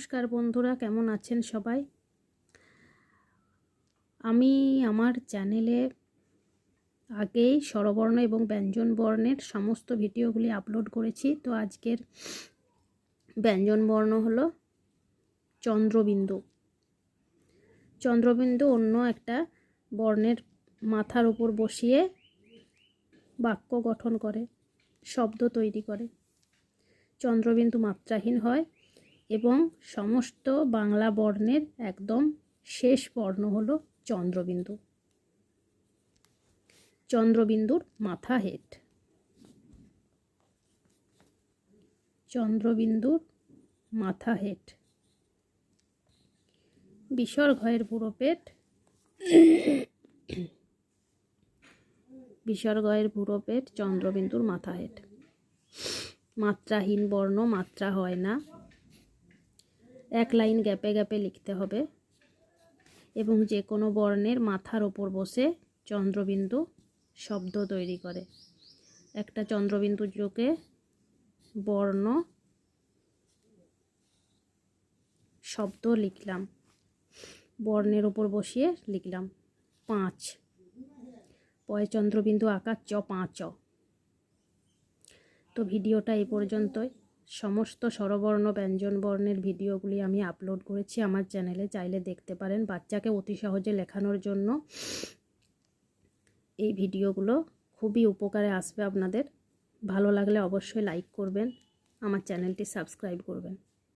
নমস্কার বন্ধুরা, কেমন আছেন সবাই? আমি আমার চ্যানেলে আগেই স্বরবর্ণ এবং ব্যঞ্জন বর্ণের সমস্ত ভিডিওগুলি আপলোড করেছি। তো আজকের ব্যঞ্জন বর্ণ হলো চন্দ্রবিন্দু। চন্দ্রবিন্দু অন্য একটা বর্ণের মাথার উপর বসিয়ে বাক্য গঠন করে, শব্দ তৈরি করে। চন্দ্রবিন্দু মাত্রাহীন হয় এবং সমস্ত বাংলা বর্ণের একদম শেষ বর্ণ হলো চন্দ্রবিন্দু। চন্দ্রবিন্দুর মাথা হেড চন্দ্রবিন্দুর মাথা হেড বিসর্গয়ের বুড়ো পেট। বিসর্গয়ের বুড়ো পেট চন্দ্রবিন্দুর মাথা হেড মাত্রাহীন বর্ণ মাত্রা হয় না। এক লাইন গ্যাপে গ্যাপে লিখতে হবে। এবং যে কোনো বর্ণের মাথার ওপর বসে চন্দ্রবিন্দু শব্দ তৈরি করে। একটা চন্দ্রবিন্দু যোগে বর্ণ শব্দ লিখলাম। বর্ণের ওপর বসিয়ে লিখলাম পাঁচ। পয় চন্দ্রবিন্দু আকার চ, পাঁচ। তো ভিডিওটা এই পর্যন্তই। সমস্ত স্বরবর্ণ ব্যঞ্জন বর্ণের ভিডিওগুলি আমি আপলোড করেছি আমার চ্যানেলে, চাইলে দেখতে পারেন। বাচ্চাকে অতি সহজে লেখানোর জন্য এই ভিডিওগুলো খুবই উপকারে আসবে আপনাদের। ভালো লাগলে অবশ্যই লাইক করবেন, আমার চ্যানেলটি সাবস্ক্রাইব করবেন।